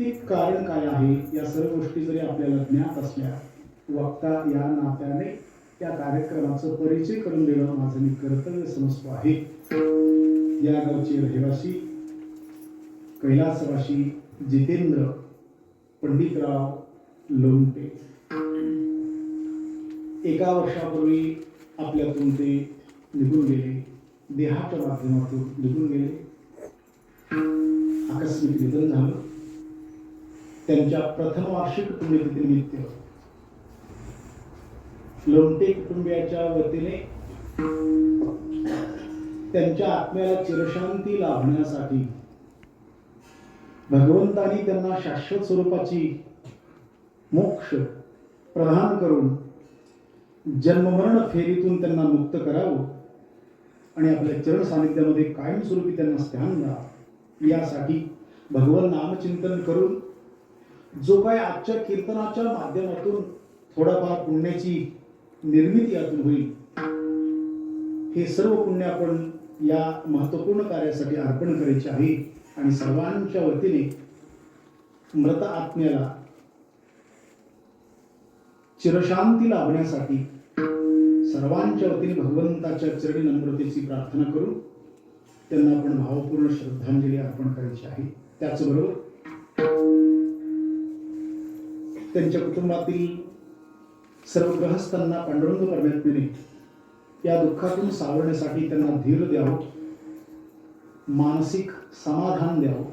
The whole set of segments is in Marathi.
ते कारण काय आहे? या सर्व गोष्टी जरी आपल्याला ज्ञात असल्या वक्ता या नात्याने त्या कार्यक्रमाचं परिचय करून देणं माझं मी कर्तव्य समजतो आहे. या गावचे रहिवासी कैलासवासी जितेंद्र पंडितराव लोमटे एका वर्षापूर्वी आपल्यातून ते निघून गेले. देहाच्या माध्यमातून निघून गेले. आकस्मिक निधन झालं. त्यांच्या प्रथम वार्षिक पुण्यतिथीनिमित्त लोमटे कुटुंबियाच्या वतीने त्यांच्या आत्म्याला चिरशांती लाभण्यासाठी भगवंतानी त्यांना शाश्वत स्वरूपाची मोक्ष प्रदान करून जन्ममरण फेरीतून त्यांना मुक्त करावं आणि आपल्या चरण सानिध्यामध्ये कायमस्वरूपी त्यांना स्थान द्यावं यासाठी भगवान नामचिंतन करून जो काय आजच्या कीर्तनाच्या माध्यमातून थोडाफार पुण्याची निर्मिती यातून होईल हे सर्व पुण्य आपण या महत्त्वपूर्ण कार्यासाठी अर्पण करायचे आहे आणि सर्वांच्या वतीने मृत आत्म्याला चिरशांती लाभण्यासाठी सर्वांच्या वतीने भगवंताच्या चरणी नम्रतेची प्रार्थना करून त्यांना आपण भावपूर्ण श्रद्धांजली अर्पण करायची आहे. त्याचबरोबर त्यांच्या कुटुंबातील सर्व ग्रहस्थांना पांडुरंग परमेत्मेने या दुःखातून सावरण्यासाठी त्यांना धीर द्यावं मानसिक समाधान द्यावं.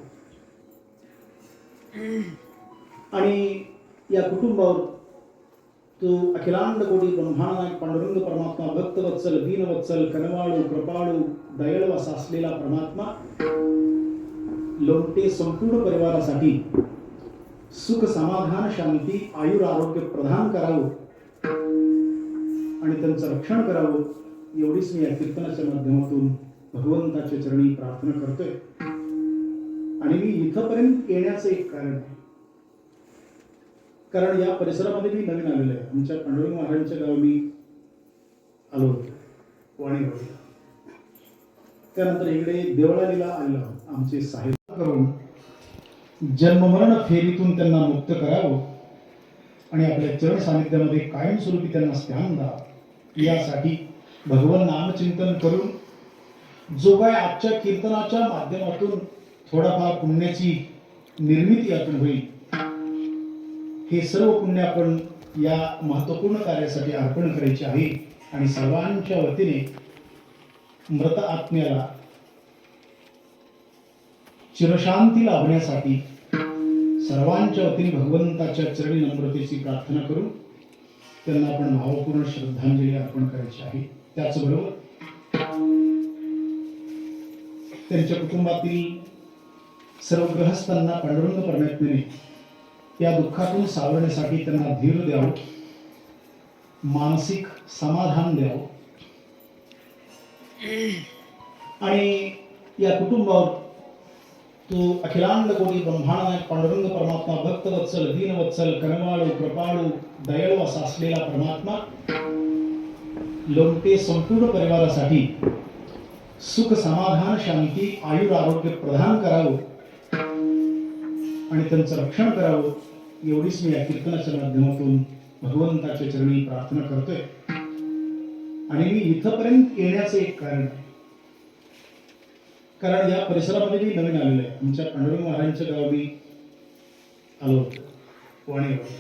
आणि या कुटुंबावर तो अखिलांड कोटी ब्रह्मांड पांडुरंग परमात्मा भक्तवत्सल दीनवत्सल कनवाळू कृपाळू दयाळू असा असलेला परमात्मा लोमटे संपूर्ण परिवारासाठी सुख समाधान शांती आयुर आरोग्य प्रदान करावं आणि त्यांचं रक्षण करावं एवढीच मी या कीर्तनाच्या माध्यमातून भगवंताच्या चरणी प्रार्थना करतोय. आणि मी इथंपर्यंत येण्याचं एक कारण आहे. कारण या परिसरामध्ये मी नवीन आलेलो आहे. आमच्या पांडुरंग महाराजांच्या गावी मी आलो होतो वाणीवाडीला. त्यानंतर इकडे देवळालीला आलेलो आमचे साहित्य करून जन्ममरण फेरीतून त्यांना मुक्त करावं आणि आपल्या चरण सानिध्यामध्ये कायमस्वरूपी त्यांना स्थान द्यावं. यासाठी भगवान नामचिंतन करून जो काय आजच्या कीर्तनाच्या माध्यमातून थोडाफार पुण्याची निर्मिती यातून होईल हे सर्व पुण्य आपण या महत्त्वपूर्ण कार्यासाठी अर्पण करायचे आहे आणि सर्वांच्या वतीने मृत आत्म्याला चिरशांती लाभण्यासाठी सर्वांच्या वतीने भगवंताच्या चरणी नम्रतेची प्रार्थना करून त्यांना आपण भावपूर्ण श्रद्धांजली अर्पण करायची आहे. त्याचबरोबर त्यांच्या कुटुंबातील सर्व ग्रहस्थांना पांडुरंग परमेत्मेने या दुःखातून सावरण्यासाठी त्यांना धीर द्यावं मानसिक समाधान द्यावं. आणि या कुटुंबावर तो अखिलांड कोटी ब्रह्मांड पांडुरंग परमात्मा भक्तवत्सल दीनवत्सल कनवाळू कृपाळू दयाळू असा असलेला परमात्मा लोमटे संपूर्ण परिवारासाठी सुख समाधान शांती आयुर आरोग्य प्रदान करावं आणि त्यांचं रक्षण करावं एवढीच मी या कीर्तनाच्या माध्यमातून भगवंताच्या चरणी प्रार्थना करतोय. आणि मी इथंपर्यंत येण्याचं एक कारण आहे. कारण या परिसरामध्ये मी नवीन आलेलो आहे. आमच्या पांडुरंग महाराजांच्या गावी मी आलो होतो. वाणीवाडी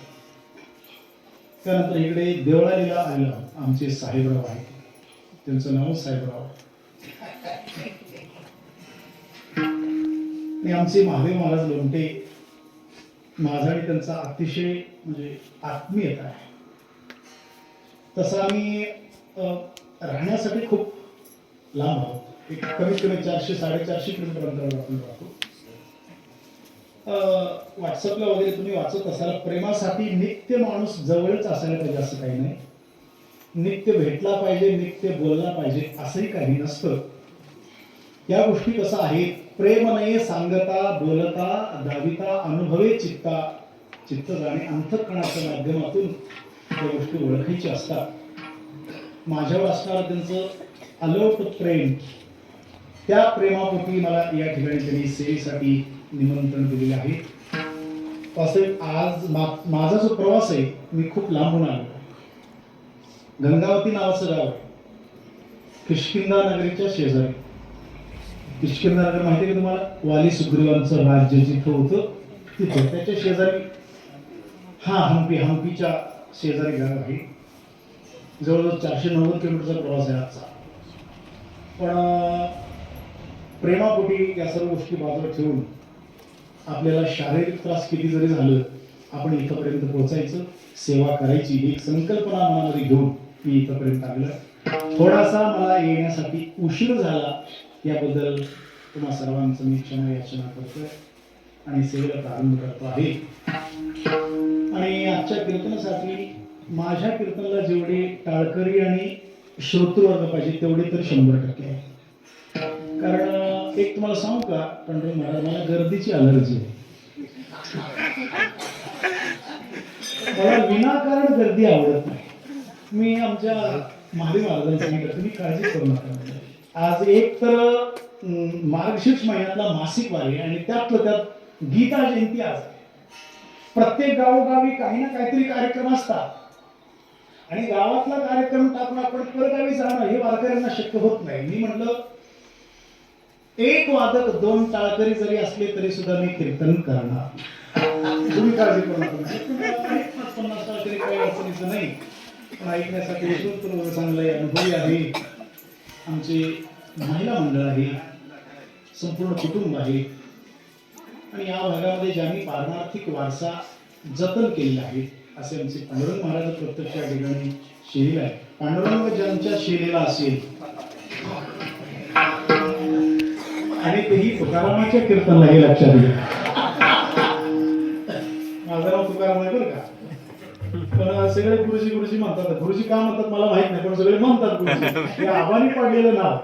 त्यानंतर इकडे देवळालीला आलेलो आमचे साहेबराव आहे त्यांचं नाव साहेबराव. आणि आमचे महादेव महाराज लोमटे माझा आणि त्यांचा अतिशय म्हणजे आत्मीयता आहे. तसं आम्ही राहण्यासाठी खूप लांब आहोत. एक कमीत कमी चारशे साडेचारशे किलोमीटर अंतरावर आपण राहतो. व्हॉट्सअपला वगैरे तुम्ही वाचत असाल प्रेमासाठी नित्य माणूस जवळच असायला पाहिजे असं काही नाही. नित्य भेटला पाहिजे नित्य बोलला पाहिजे असंही काही नसतं. या गोष्टी कसं आहेत? प्रेम नये सांगता बोलता दाविता अनुभवे चित्ता. चित्त जाणे अंतकणाच्या माध्यमातून त्या गोष्टी ओळखायच्या असतात. माझ्यावर असणारं त्यांचं अलोट प्रेम त्या प्रेमापोटी मला या ठिकाणी त्यांनी सेवेसाठी निमंत्रण दिलेले आहे. वास्तविक आज मा माझा जो प्रवास आहे मी खूप लांबून आलो. गंगावती नावाचं गाव आहे. नगरीच्या शेजारी. किशकिंदा नगर माहिती आहे तुम्हाला? वाली सुग्रीवांचं राज्य जिथं होतं तिथं. त्याच्या शेजारी हा हम्पी हम्पीच्या शेजारी गाव आहे. जवळजवळ चारशे नव्वद किलोमीटरचा प्रवास आहे आजचा. पण प्रेमापोटी या सर्व गोष्टी बाजूला ठेवून आपल्याला शारीरिक त्रास किती जरी झालं आपण इथंपर्यंत पोहोचायचं. सेवा करायची. ही एक संकल्पना मनामध्ये घेऊन मी इथंपर्यंत आलेलो थोडासा मला येण्यासाठी उशीर झाला याबद्दल तुम्हा सर्वांचं मी क्षमा याचना करतोय आणि सेवेला प्रारंभ करतो आहे. आणि आजच्या कीर्तनासाठी माझ्या कीर्तनाला जेवढे टाळकरी आणि श्रोतृवर्ग पाहिजे तेवढे तर शंभर टक्के आहे. कारण एक तुम्हाला सांगू का पंढरी महाराज मला गर्दीची अलर्जी आहे. मला विनाकारण गर्दी आवडत नाही. मी आमच्या महादेव महाराजांनी मी तुम्ही काळजी करू नका. आज एक तर मार्गशीर्ष महिन्यातला मासिक वारी आणि त्यातलं त्यात गीता जयंती आज प्रत्येक गावोगावी काही ना काहीतरी कार्यक्रम असतात. आणि गावातला कार्यक्रम टाकून आपण परगावी जाणं हे वारकऱ्यांना शक्य होत नाही. मी म्हटलं एक वादक दोन टाळकरी जरी असले तरी सुद्धा मी कीर्तन करणार. तुम्ही काळजी करू नका. पन्नास टाळकरी काही अडचणीचं नाही. पण ऐकण्यासाठी श्रोत्र चांगलं आहे अनुभवी आहे. आमचे महिला मंडळ आहे. संपूर्ण कुटुंब आहे. आणि या भागामध्ये ज्यांनी पारमार्थिक वारसा जतन केलेला आहे असे आमचे पांडुरंग महाराज प्रत्यक्ष ठिकाणी शिलेला आहे. पांडुरंग ज्यांच्या शिलेला असेल आणि तेही तुकारामाच्या कीर्तनला हे लक्षात येईल. माझं नाव तुकाराम आहे बरं का? पण सगळे गुरुजी गुरुजी म्हणतात गुरुजी का म्हणतात मला माहीत नाही पण सगळे म्हणतात गुरुजी. हे पडलेलं नाव.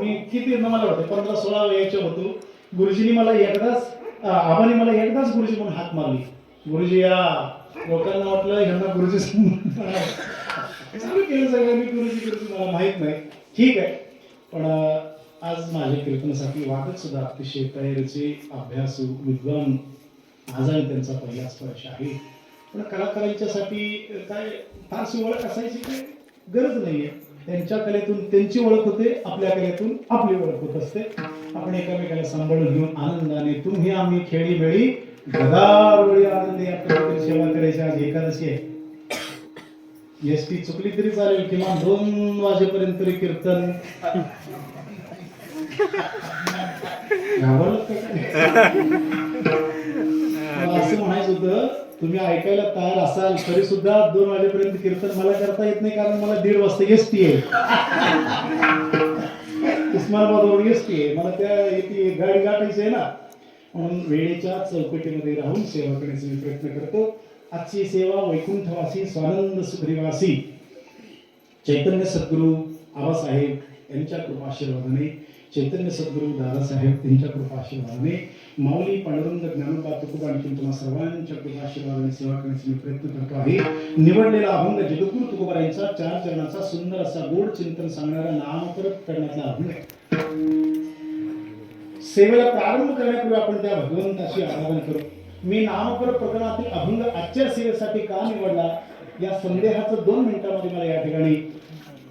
मी किती मला वाटतं पंधरा सोळा वयाचे होतो. गुरुजींनी मला एकदाच आभारी मला एकदाच गुरुजी म्हणून हात मारली. गुरुजी या लोकांना वाटलं ह्यांना गुरुजी चालू केलं मी गुरुजी गुरुजी मला माहीत नाही. ठीक आहे. पण आज माझ्या कीर्तनासाठी वादक सुद्धा अतिशय तयारीचे अभ्यासू विद्वान आजही त्यांचा पहिला स्पर्श आहे. पण कलाकारांच्यासाठी काय फारशी ओळख असायची काय गरज नाहीये. त्यांच्या कलेतून त्यांची ओळख होते आपल्या कलेतून आपली ओळख होत असते. आपण एकामेकाला सांभाळून घेऊन आनंदाने तुम्ही आम्ही खेळी वेळी गदारवेळी आनंदी आपल्या सेवा करायची आज एकादशी आहे. एस टी चुकली तरी चालेल किमान दोन वाजेपर्यंत तरी कीर्तन. मला असं म्हणायचं होतं तुम्ही ऐकायला तयार असाल तरी सुद्धा दोन वाजेपर्यंत कीर्तन मला करता येत नाही कारण मला दीड वाजता एस टी आहे उस्मानाबादवरून एस टी आहे मला त्या येते गाडी गाठायची आहे ना म्हणून वेळेच्या चौकटीमध्ये राहून सेवा करण्याचा मी प्रयत्न करतो. आजची सेवा वैकुंठवासी स्वानंद सुखरीवासी चैतन्य सद्गुरू आबासाहेब यांच्या कृपाशीर्वादाने चैतन्य सद्गुरू दादासाहेब यांच्या कृपाशीर्वादाने माऊली पांडुरंग ज्ञानोबा तुकोबा आणखी तुम्हा सर्वांच्या कृपाशीर्वादाने सेवा करण्याचा मी प्रयत्न करतो आहे. निवडलेला अभंग जगद्गुरु तुकोबा यांचा चार चरणाचा सुंदर असा गोड चिंतन सांगणारा नामपरत करण्याचा अभंग आहे. सेवेला प्रारंभ करण्यापूर्वी आपण त्या भगवंताची आराधना करू. मी नामकर प्रकरणातील अभंग आजच्या सेवेसाठी का निवडला? या संदेहाचं दोन मिनिटांमध्ये मला या ठिकाणी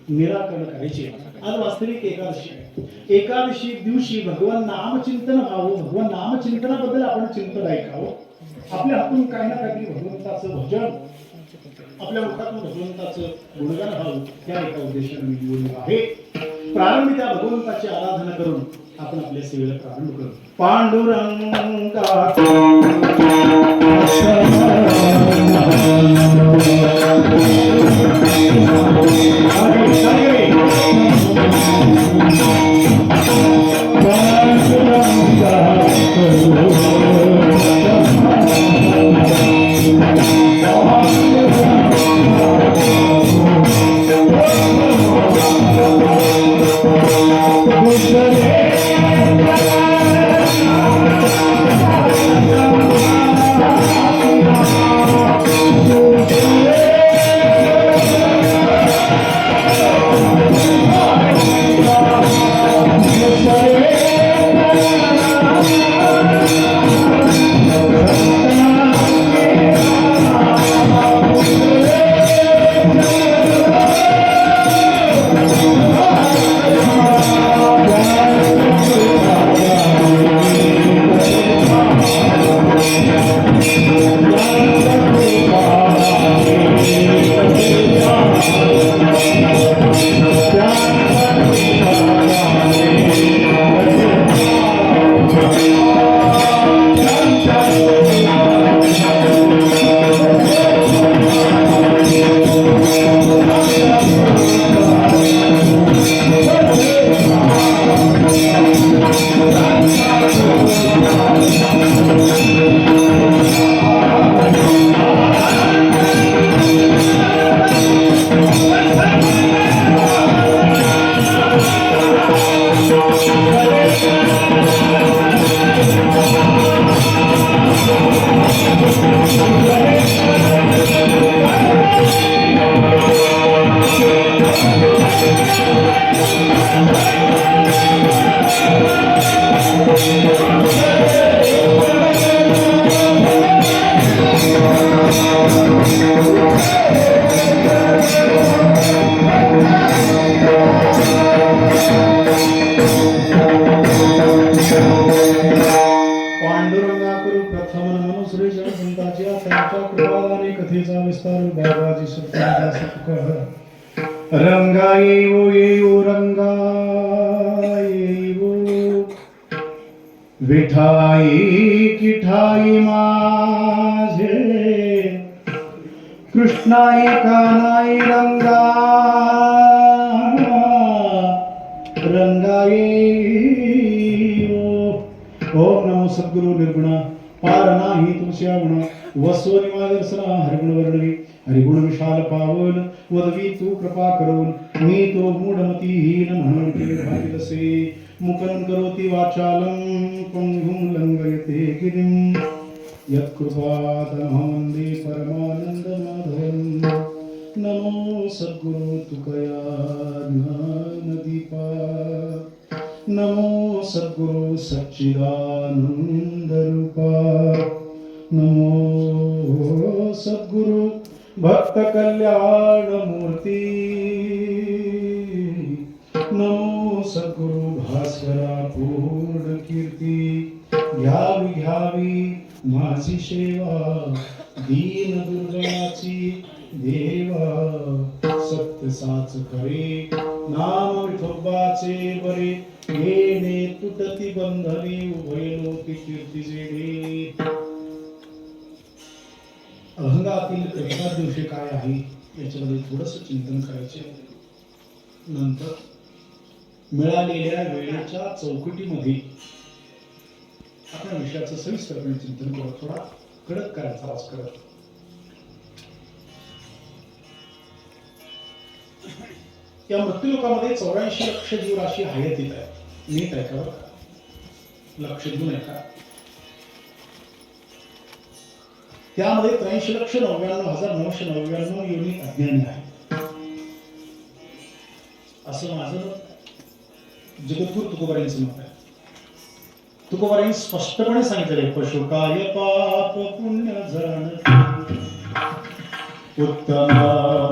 निराकरण करायचे. आज वास्तविक एकादशी आहे. एकादशी दिवशी भगवान नामचिंतन व्हावं. भगवान नामचिंतनाबद्दल आपण चिंतन ऐकावं. आपल्या हातून काही ना काही भगवंताचं भजन आपल्या मुखातून भगवंताचं गुणगान व्हावं. त्या एका उद्देशाने मी आहे. प्रारंभी त्या भगवंताची आराधना करून आपण आपल्या सेवेला प्रारंभ करू पांडुरंगा Thank मादर्शना वर्णवी हरिगुण विशाल पावन वदवी तू कृपा करून। मी तो मूढमती म्हणून भागिलसे मुखं करोति वाचालं पङ्गुं लङ्घयते गिरिं। यत्कृपातमहं वन्दे नमो सद्गुरु तुकया ज्ञानदीपा। नमो सद्गुरु सच्चिदानंद नमो सद्गुरु भक्त कल्याण मूर्ती। नमो सद्गुरु भास्करा पूर्ण कीर्ती। घ्यावी घ्यावी माझी सेवा। दीन दुर्गाची देवा। सत्य साच खरे नाम विठोबाचे बरे। येणे तुटती बंधने उभय लोक कीर्तीचे जेडे अहंगातील पहिल्या दिवशी काय आहे याच्यामध्ये थोडस चिंतन करायचे. नंतर मिळालेल्या वेळेच्या चौकटीमध्ये आपण विषयाचं सविस्तरपणे चिंतन करू थोडा कडक करायचा आवाज करत. या मृत्यूलोकामध्ये चौऱ्याऐंशी लक्ष जीवराशी हयातीत आहे नीट आहे का. बरं? लक्ष देऊन नये त्यामध्ये त्र्याऐंशी लक्ष नव्याण्णव हजार नऊशे नव्याण्णव युनिट अज्ञानी आहे. असं माझं मत आहे. जगद्गुरु तुकोबारांचं मत आहे. तुकोबारांनी स्पष्टपणे सांगितलेलं आहे पशु काय पाप पुण्य जण उत्तम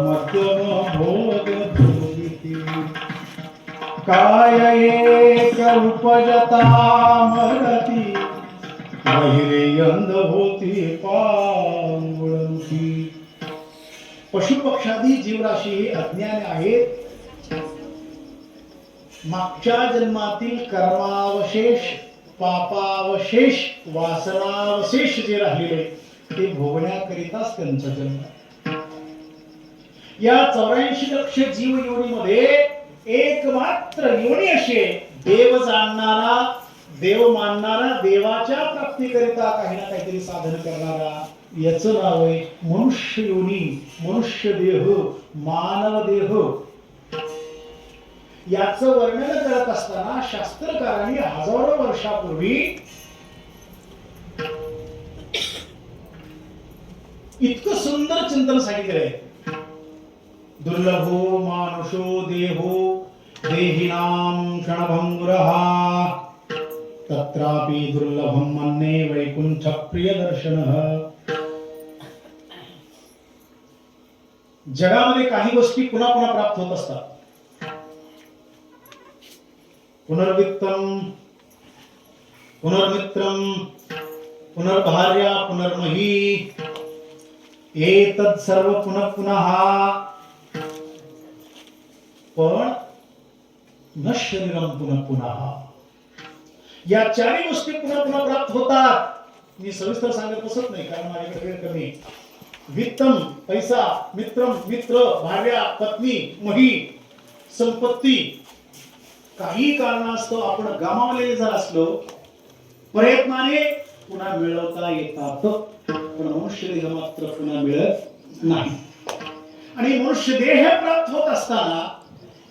मध्यम भोग काय एक उपजता मरती बहिरे अंध होती पांगुळमुखी पशुपक्षादी जीवराशी अज्ञान आहेत. मागच्या जन्मातील कर्मावशेष पापावशेष वासनावशेष जे राहिलेले ते भोगण्याकरिताच त्यांचा जन्म. या चौऱ्याऐंशी लक्ष जीव योनीमध्ये एकमात्र योनी असे देव जाणणारा देव मानणारा देवाच्या प्राप्तीकरिता काही ना काहीतरी साधन करणारा याच नाव आहे मनुष्य योनी मनुष्य देह मानव देह. याच वर्णन करत असताना शास्त्रकारांनी हजारो वर्षापूर्वी इतकं सुंदर चिंतन सांगितलंय दुर्लभो मानुषो देहो देहिनां क्षणभंगुरहा. तत्रापि दुर्लभं मन्ये वैकुंठप्रियदर्शनः जगामध्ये काही गोष्टी पुन्हा पुन्हा प्राप्त होत असतात. पुनर्वित्तम पुनर्मित्रम पुनर्भार्या पुनर्मही एतत् सर्व पुनः पुनः। पण न शरीरम पुनः पुनः। या चारही गोष्टी पुन्हा पुन्हा प्राप्त होतात. मी सविस्तर सांगत बसत नाही कारण माझ्याकडे वेळ कमी वित्तम पैसा मित्रम मित्र भार्या पत्नी मही संपत्ती काही कारणास्तव आपण गमावलेले जर असलो प्रयत्नाने पुन्हा मिळवता येतात. पण मनुष्य देह मात्र पुन्हा मिळत नाही. आणि मनुष्य देह प्राप्त होत असताना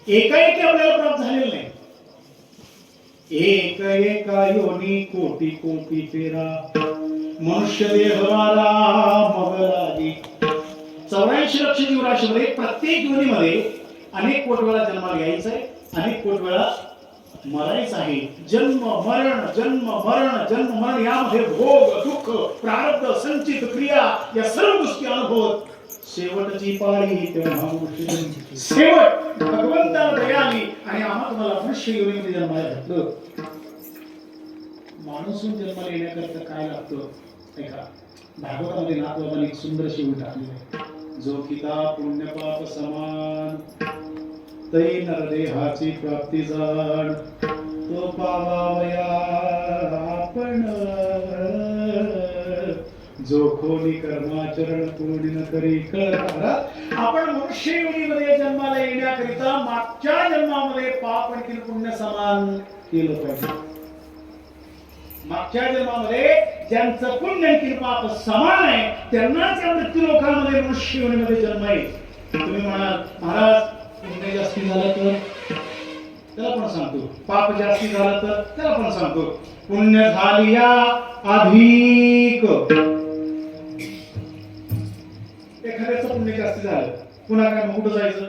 एकाएकी आपल्याला प्राप्त झालेलं नाही. एक एका योनी कोटी कोटी फेरा. मनुष्य देहवाला मग लागी चौऱ्याऐंशी लक्ष जीवराशीमध्ये प्रत्येक योनीमध्ये अनेक कोट वेळा जन्माला यायचं आहे अनेक कोट वेळा मरायचं आहे जन्म मरण जन्म मरण जन्म मरण यामध्ये भोग दुःख प्रारब्ध संचित क्रिया या सर्व गोष्टी अनुभवत शेवटची पाळी तेव्हा शेवट. भगवंताला दया आली आणि आम्हा तुम्हाला मनुष्य योनीमध्ये जन्माला घातलं. माणूस होऊन जन्माला येण्याकरता काय लागतं? ऐका भागवतामध्ये नाथबाबांनी एक सुंदर शिवून टाकली आहे. जो किता पुण्यपाप समान. तै नरदेहाची प्राप्ती जाण. तो पावावया आपण जो खोली कर्माचरण पूर्ण न करी आपण मनुष्य योनीमध्ये जन्माला येण्याकरिता मागच्या जन्मामध्ये पाप आणि पुण्य समान केलं पाहिजे. मागच्या जन्मामध्ये ज्यांचं पुण्य आणि पाप समान आहे त्यांनाच या मृत्यू लोकांमध्ये मनुष्य योनीमध्ये जन्म आहे तुम्ही म्हणाल महाराज पुण्य जास्ती झालं तर? त्याला पण सांगतो. पाप जास्ती झालं तर त्याला पण सांगतो. पुण्य झाली या अधिक एखाद्याचं पुण्य जास्ती झालं. पुन्हा काय मग कुठं जायचं?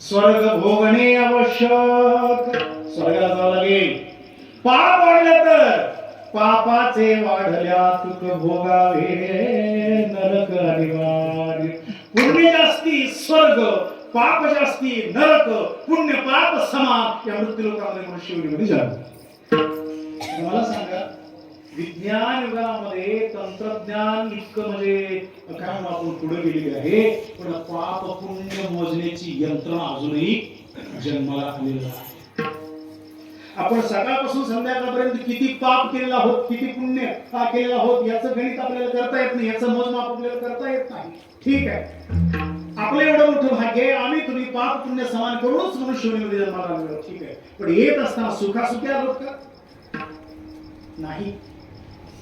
स्वर्ग भोगणे आवश्यक. स्वर्गाला जावं लागेल. पाप वाढलं तर पापाचे वाढल्या तुक भोगावे नरक अनिवार्य. पुण्य जास्ती स्वर्ग. पाप जास्ती नरक. पुण्य पाप समान या मृत्यू लोकांमध्ये मनुष्य मला सांगा विज्ञान युगामध्ये तंत्रज्ञान इतकं म्हणजे काय आपण पुढे गेलेली आहे. पण पाप पुण्य मोजण्याची यंत्रणा अजूनही जन्माला आलेली आहे आपण सकाळपासून संध्याकाळपर्यंत किती पाप केलेला आहोत किती पुण्य का केलेला आहोत याचं गणित आपल्याला करता येत नाही याचं मोजमाप आपल्याला करता येत नाही. ठीक आहे. आपलं एवढं मोठं भाग्य आहे आम्ही तुम्ही पाप पुण्य समान करूनच मनुष्यमध्ये जन्माला आलेलो ठीक आहे. पण येत असताना सुखासुखी आलोत का? नाही.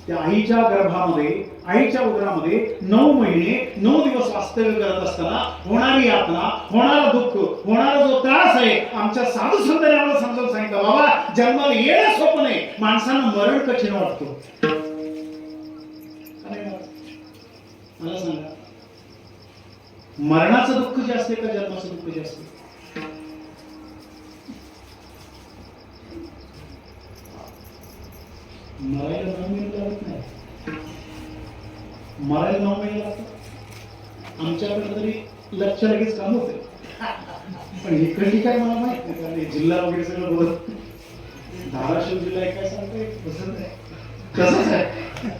त्या आईच्या गर्भामध्ये आईच्या उदरामध्ये नऊ महिने नऊ दिवस वास्तव्य करत असताना होणारी यातना होणारा दुःख होणारा जो त्रास आहे आमच्या साधू संतांनी आम्हाला समजावून सांगितलं बाबा जन्माला येणं सोपं नाही माणसानं मरण कठीण वाटतो. मला सांगा मरणाचं दुःख जास्त आहे का जन्माचं दुःख जास्त मरायला नऊ महिने लागत नाही. मरायला नऊ महिने लागतात. आमच्याकडे तरी लक्ष लगेच काम होते. पण इकडली काय मला माहीत नाही कारण जिल्हा वगैरे सगळं बोलत धाराशिव जिल्हा काय सांगतोय? तसंच आहे. तसंच आहे.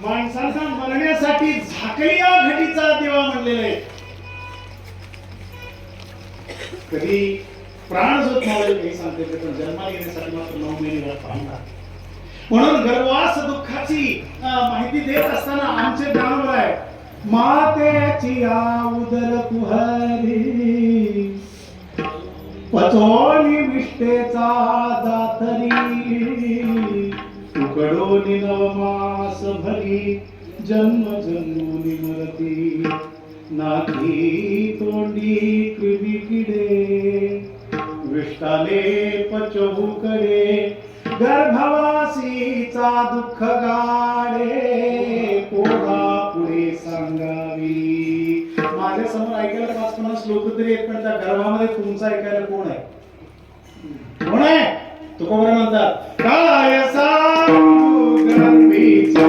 माणसाचा मरण्यासाठी झाकल्या घटीचा देवा म्हणलेला आहे. कधी प्राण जो काही सांगते पण जन्माला येण्यासाठी मात्र नऊ महिने वाट पाहणार म्हणून गर्वास दुःखाची माहिती देत असताना आमचे ज्ञानवर आहे. मातेची या उदर कुहरी. पचोनी विष्टेचा दातरी. उकडोनी नवमास भरी जन्म जन्मोनी मरती. नाथी तोंडी कृमी किडे विष्टाले पचहुकडे गर्भवासीचा दुःख गाडे पोळा पुढे सांगावी. माझ्यासमोर ऐकायला पाच पन्नास लोक तरी आहेत पण त्या गर्भामध्ये तुमचं ऐकायला कोण आहे? कोण आहे? तुका बरं म्हणतात काय सांगू गर्भीचा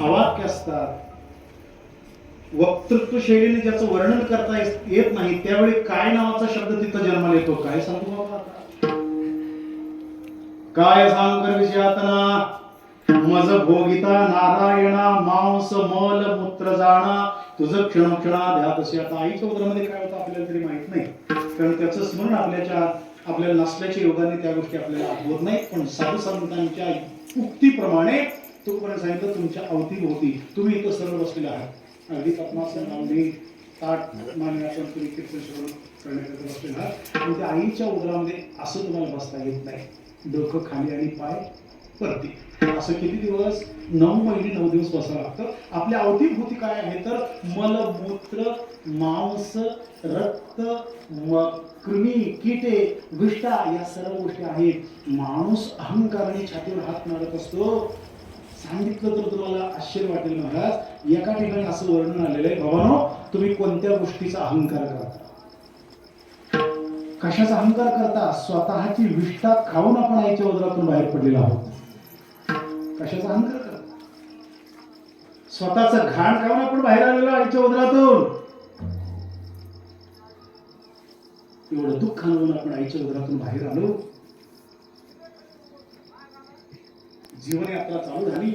अवाक्य असतात वक्तृत्व शैलीने ज्याचं वर्णन करता येत- नाही त्यावेळी काय नावाचा शब्द तिथं जन्माला येतो? काय सांगू बाबा आता? काय सांग विषयातना? मज भोगिता नारायणा मांस मल मूत्र जाणा. तुझं क्षण क्षणा ध्यातशी आता आईच्या उदरामध्ये काय होतं आपल्याला तरी माहीत नाही. कारण त्याचं स्मरण आपल्याच्या आपल्याला नसल्याच्या योगाने त्या गोष्टी आपल्याला आठवत नाही पण साधू संतांच्या उक्तीप्रमाणे तोपर्यंत सांगितलं तुमच्या अवतीभोवती तुम्ही इथं सर्व बसलेले आहात. अगदी पद्मासन लावणी ताट मानण्याचं तुम्ही कीर्तन श्रवण करण्याकरता बसलेला आहात. पण त्या आईच्या उदरामध्ये असं तुम्हाला बसता येत नाही. डोकं खाली आणि पाय वरती. असं किती दिवस? नऊ महिने नऊ दिवस बसावं लागतं. आपल्या अवतीभोवती काय आहे तर मलमूत्र मांस रक्त कृमी किटे विष्ठा या सर्व गोष्टी आहेत. माणूस अहंकाराने छातीवर हात मारत असतो. सांगितलं तर तुम्हाला आश्चर्य वाटेल महाराज. एका ठिकाणी असं वर्णन आलेलं आहे बाबानो तुम्ही कोणत्या गोष्टीचा अहंकार करता? कशाचा अहंकार करता? स्वतःची विष्ठा खाऊन आपण आईच्या वजरातून बाहेर पडलेला आहोत. कशाचा अहंकार करता? स्वतःच घाण खाऊन आपण बाहेर आलेलो आईच्या वजरातून एवढं दुःख अनुभवून आपण आईच्या उदरातून बाहेर आलो? जीवन यात्रा चालू झाली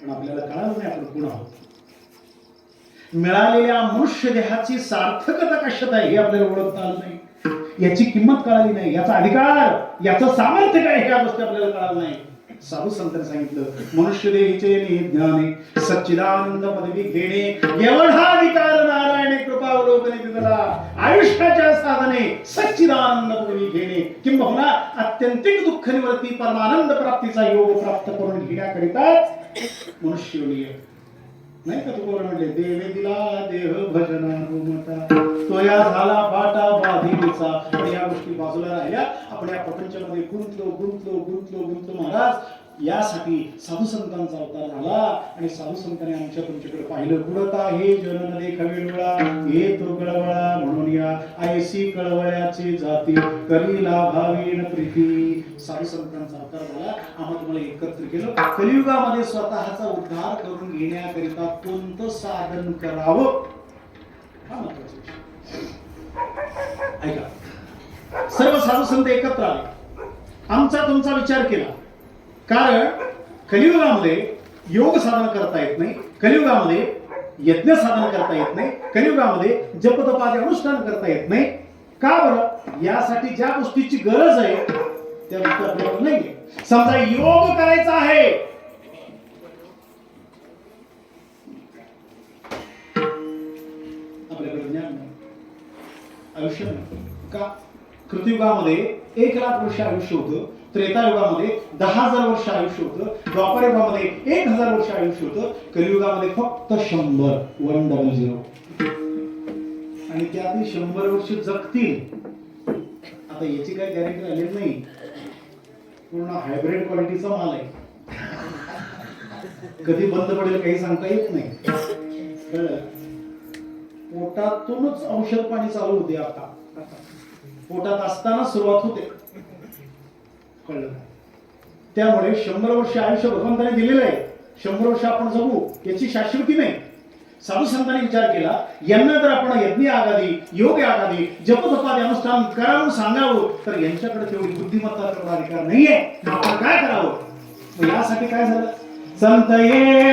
पण आपल्याला कळालं नाही आपण कोण आहोत. मिळालेल्या मनुष्य देहाची सार्थकता कशात आहे हे आपल्याला ओळखता आलं नाही. याची किंमत कळाली नाही. याचा अधिकार याचं सामर्थ्य काय ह्या गोष्टी आपल्याला कळालं नाही. साधू संतांनी सांगितलं. मनुष्य देहीचे ज्ञाने सच्चिदानंद पदवी घेणे एवढा अधिकार नारायणे कृपावलोकने दिला आयुष्याच्या साधने सच्चिदानंद पदवी घेणे. किंबहुना अत्यंतिक दुःख निवृत्ती परमानंद प्राप्तीचा योग प्राप्त करून घेण्याकरिताच मनुष्य नाही का तुकोर म्हणले देवे दिला देह भजना रुमता तो या झाला फाटा बाधिनीचा या गोष्टी बाजूला राहिल्या. आपण या प्रपंचामध्ये गुंतलो गुंतलो गुंतलो गुंतलो महाराज. यासाठी साधू संतांचा अवतार झाला आणि साधू संतांनी आमच्या तुमच्याकडे पाहिलं. कुडता हे जनन देखावे हे तो कळवळा म्हणून या आयसी कळवळ्याची जाती करीला भावीन प्रीती. साधू संतांचा अवतार झाला. आम्हा तुम्हाला एकत्र केलं. कलियुगामध्ये स्वतःचा उद्धार करून घेण्याकरिता कोणतं साधन करावं? हा महत्त्वाचा विषय. ऐका. सर्व साधू संत एकत्र आले. आमचा तुमचा विचार केला. कारण कलियुगामध्ये योग साधन करता येत नाही कलियुगामध्ये यज्ञ साधन करता येत नाही कलियुगामध्ये जपतपाचे अनुष्ठान करता येत नाही. का बरं? यासाठी ज्या गोष्टीची गरज आहे त्या गोष्टी आपल्याकडे नाही समजा योग करायचा आहे. आपल्याकडे ज्ञान नाही. आयुष्य नाही. का? कृतियुगामध्ये एक लाख वर्ष आयुष्य होतं. त्रेतायुगामध्ये दहा हजार वर्ष आयुष्य होतं द्वापारयुगामध्ये एक हजार वर्ष आयुष्य होतं कलियुगामध्ये फक्त शंभर वन डबल झिरो आणि त्यातील शंभर वर्ष जगतील. आता याची काही गॅरंटी राहिलेली नाही. पूर्ण हायब्रिड क्वालिटीचा माल आहे. कधी बंद पडेल काही सांगता येत नाही. पोटातूनच औषध पाणी चालू होते आता. पोटात असताना सुरुवात होते. कळलं त्यामुळे शंभर वर्ष आयुष्य भगवंताने दिलेलं आहे. शंभर वर्ष आपण जगू याची शाश्वती नाही. साधू संतांनी विचार केला यांना जर आपण यज्ञ आघादी योग आघादी जपतपादी अनुष्ठान करावं सांगावं तर यांच्याकडे तेवढी बुद्धिमत्ता करणार अधिकार नाहीये. आपण काय करावं? यासाठी काय झालं? संत ये